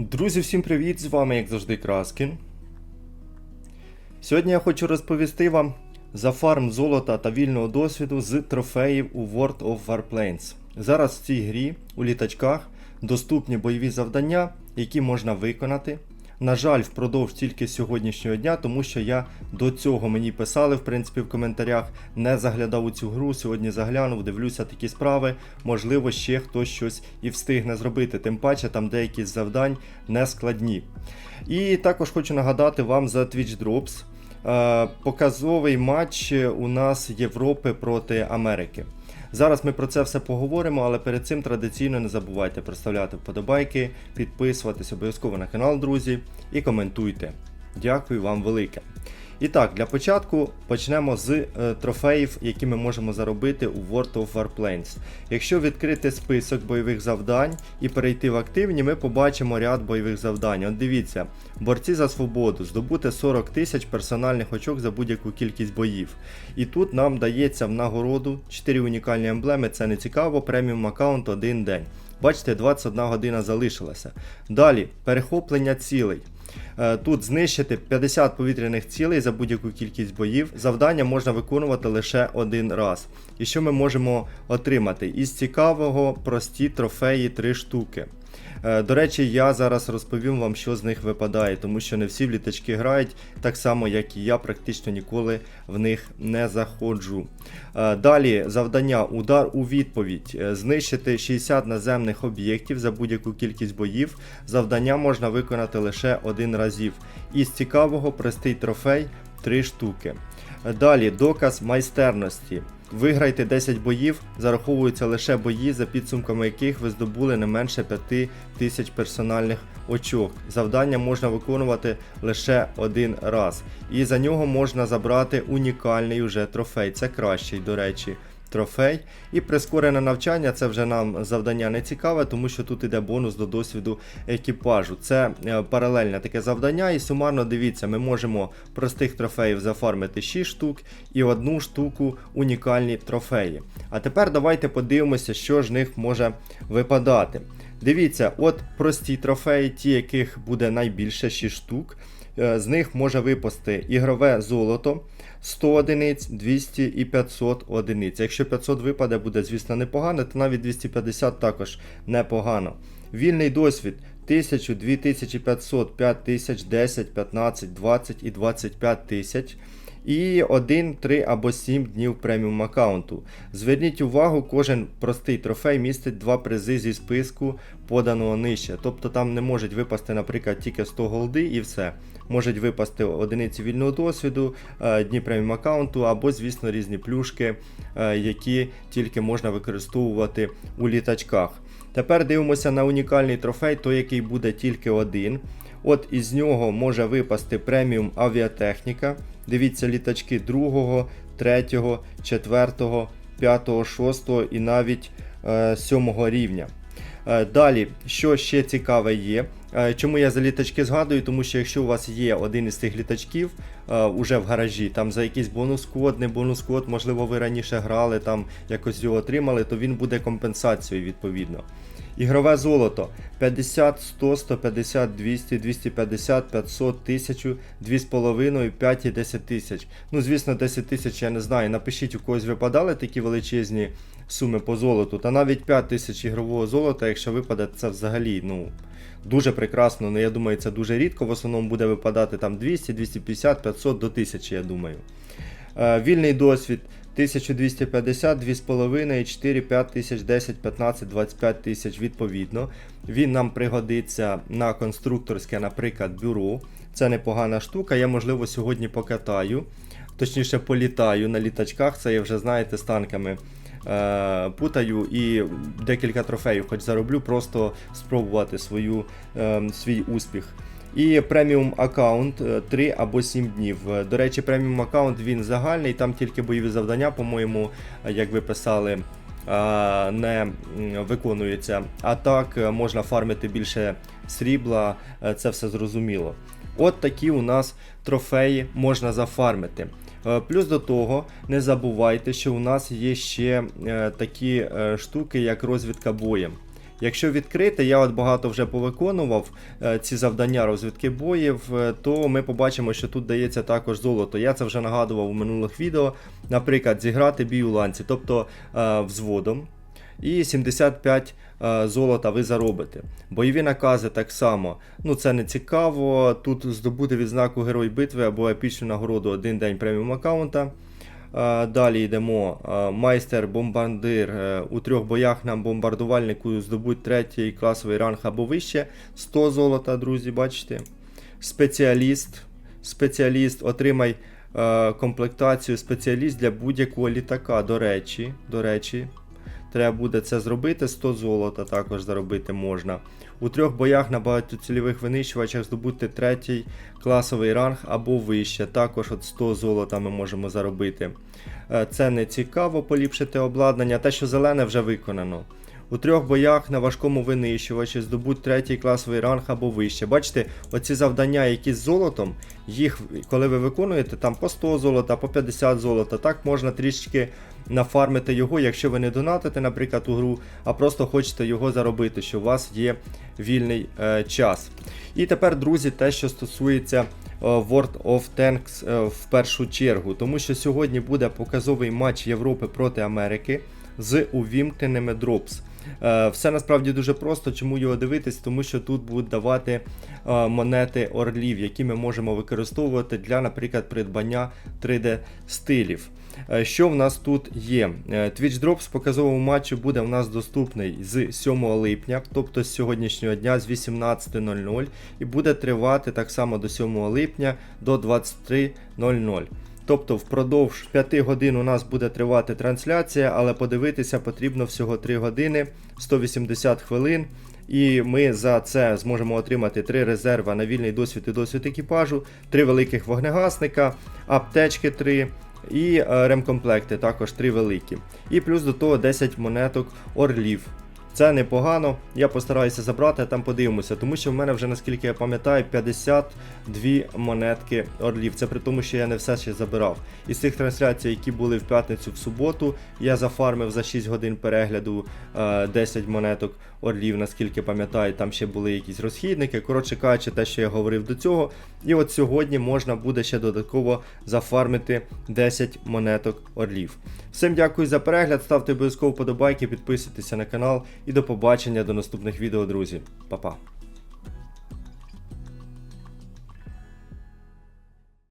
Друзі, всім привіт! З вами, як завжди, Краскін. Сьогодні я хочу розповісти вам за фарм золота та вільного досвіду з трофеїв у World of Warplanes. Зараз в цій грі у літачках доступні бойові завдання, які можна виконати. На жаль, впродовж тільки сьогоднішнього дня, тому що я до цього мені писали, в принципі, в коментарях, не заглядав у цю гру. Сьогодні заглянув, дивлюся такі справи. Можливо, ще хтось щось і встигне зробити. Тим паче там деякі з завдань не складні. І також хочу нагадати вам за Twitch Drops. Е, Показовий матч у нас Європи проти Америки. Зараз ми про це все поговоримо, але перед цим традиційно не забувайте проставляти вподобайки, підписуватись обов'язково на канал, друзі, і коментуйте. Дякую вам велике. І так, для початку почнемо з е, трофеїв, які ми можемо заробити у World of Warplanes. Якщо відкрити список бойових завдань і перейти в активні, ми побачимо ряд бойових завдань. От дивіться, борці за свободу, здобути 40 тисяч персональних очок за будь-яку кількість боїв. І тут нам дається в нагороду 4 унікальні емблеми, це не цікаво, преміум аккаунт один день. Бачите, 21 година залишилася. Далі, перехоплення цілей. Е, Тут знищити 50 повітряних цілей за будь-яку кількість боїв. Завдання можна виконувати лише один раз. І що ми можемо отримати? Із цікавого прості трофеї 3 штуки. Е, До речі, я зараз розповім вам, що з них випадає, тому що не всі в літачки грають, так само як і я практично ніколи в них не заходжу. Е, Далі завдання удар у відповідь. Е, Знищити 60 наземних об'єктів за будь-яку кількість боїв. Завдання можна виконати лише один разів. Із цікавого простий трофей 3 штуки. Далі доказ майстерності. Виграйте 10 боїв, зараховуються лише бої, за підсумками яких ви здобули не менше 5 тисяч персональних очок. Завдання можна виконувати лише один раз. І за нього можна забрати унікальний уже трофей. Це кращий, до речі. Трофей і прискорене навчання це вже нам завдання не цікаве, тому що тут іде бонус до досвіду екіпажу. Це е, паралельне таке завдання, і сумарно дивіться, ми можемо простих трофеїв зафармити 6 штук і одну штуку унікальні трофеї. А тепер давайте подивимося, що ж них може випадати. Дивіться, от прості трофеї, ті, яких буде найбільше 6 штук. Е, З них може випасти ігрове золото 100 одиниць, 200 і 500 одиниць. Якщо 500 випаде, буде, звісно, непогано, то навіть 250 також непогано. Вільний досвід 1000, 2500, 5000, 10, 15, 20 і 25 тисяч. І 1, 3 або 7 днів преміум аккаунту. Зверніть увагу, кожен простий трофей містить два призи зі списку поданого нижче. Тобто там не можуть випасти, наприклад, тільки 100 голди і все. Можуть випасти одиниці вільного досвіду, е, дні преміум аккаунту, або, звісно, різні плюшки, е, які тільки можна використовувати у літачках. Тепер дивимося на унікальний трофей, той, який буде тільки один. От із нього може випасти преміум авіатехніка. Дивіться літачки 2, 3, 4, 5, 6 і навіть е, 7 рівня. Е, Далі, що ще цікаве є. Е, Чому я за літачки згадую? Тому що якщо у вас є один із цих літачків е, уже в гаражі, там за якийсь бонус-код, не бонус-код, можливо, ви раніше грали, там якось його отримали, то він буде компенсацією відповідно. Ігрове золото 50, 100, 150, 200, 250, 500, 1000, 2,5, 5 і 10 тисяч. Ну, звісно, 10 тисяч я не знаю. Напишіть, у когось випадали такі величезні суми по золоту. Та навіть 5 тисяч ігрового золота, якщо випаде, це взагалі, ну. Дуже прекрасно, ну я думаю, це дуже рідко. В основному буде випадати там 200, 250, 500 до 1000, я думаю. Е, вільний досвід 1250, 2,5, 4, 5 тисяч, 10, 15, 25 тисяч відповідно. Він нам пригодиться на конструкторське, наприклад, бюро. Це непогана штука. Я, можливо, сьогодні покатаю, точніше політаю на літачках. Це я вже, знаєте, з танками е, путаю і декілька трофеїв, хоч зароблю, просто спробувати свою, е, свій успіх. І преміум аккаунт 3 або 7 днів. Е, До речі, преміум аккаунт він загальний, там тільки бойові завдання, по-моєму, е, як ви писали, е, не м, виконуються. А так е, можна фармити більше срібла, е, це все зрозуміло. От такі у нас трофеї можна зафармити. Е, Плюс до того, не забувайте, що у нас є ще е, такі е, штуки, як розвідка боєм. Якщо відкрити, я от багато вже повиконував ці завдання розвідки боїв, то ми побачимо, що тут дається також золото. Я це вже нагадував у минулих відео. Наприклад, зіграти бій у ланці, тобто взводом. І 75 е, золота ви заробите. Бойові накази так само. Ну це не цікаво. Тут здобути відзнаку Герой битви або епічну нагороду один день преміум аккаунта. Е, Далі йдемо. е, Майстер бомбардир е, у трьох боях на бомбардувальнику здобуть третій класовий ранг або вище. 100 золота, друзі, бачите. Спеціаліст. Спеціаліст отримай комплектацію спеціаліст для будь-якого літака. До речі, до речі, треба буде це зробити. 100 золота також заробити можна. У трьох боях на багатоцільових винищувачах здобути третій класовий ранг або вище. Також от 100 золота ми можемо заробити. Е, Це не цікаво поліпшити обладнання. Те, що зелене, вже виконано. У трьох боях на важкому винищувачі здобуть третій класовий ранг або вище. Бачите, оці завдання, які з золотом, їх, коли ви виконуєте, там по 100 золота, по 50 золота, так можна трішки нафармити його, якщо ви не донатите, наприклад, у гру, а просто хочете його заробити, що у вас є вільний е, час. І тепер, друзі, те, що стосується е, World of Tanks е, в першу чергу, тому що сьогодні буде показовий матч Європи проти Америки з увімкненими дропс. Е, Все насправді дуже просто. Чому його дивитись? Тому що тут будуть давати е, монети орлів, які ми можемо використовувати для, наприклад, придбання 3D стилів. Е, Що в нас тут є? Twitch Drops в показовому матчі буде в нас доступний з 7 липня, тобто з сьогоднішнього дня з 18.00 і буде тривати так само до 7 липня до 23.00. Тобто впродовж 5 годин у нас буде тривати трансляція, але подивитися потрібно всього 3 години 180 хвилин. І ми за це зможемо отримати 3 резерва на вільний досвід і досвід екіпажу, 3 великих вогнегасника, аптечки 3 і е, ремкомплекти також 3 великі. І плюс до того 10 монеток орлів. Це непогано, я постараюся забрати, а там подивимося, тому що в мене вже, наскільки я пам'ятаю, 52 монетки орлів. Це при тому, що я не все ще забирав. Із цих трансляцій, які були в п'ятницю в суботу, я зафармив за 6 годин перегляду е, 10 монеток орлів, наскільки пам'ятаю, там ще були якісь розхідники. Коротше кажучи, те, що я говорив до цього. І от сьогодні можна буде ще додатково зафармити 10 монеток орлів. Всім дякую за перегляд, ставте обов'язково вподобайки, підписуйтесь на канал і до побачення до наступних відео, друзі. Па-па.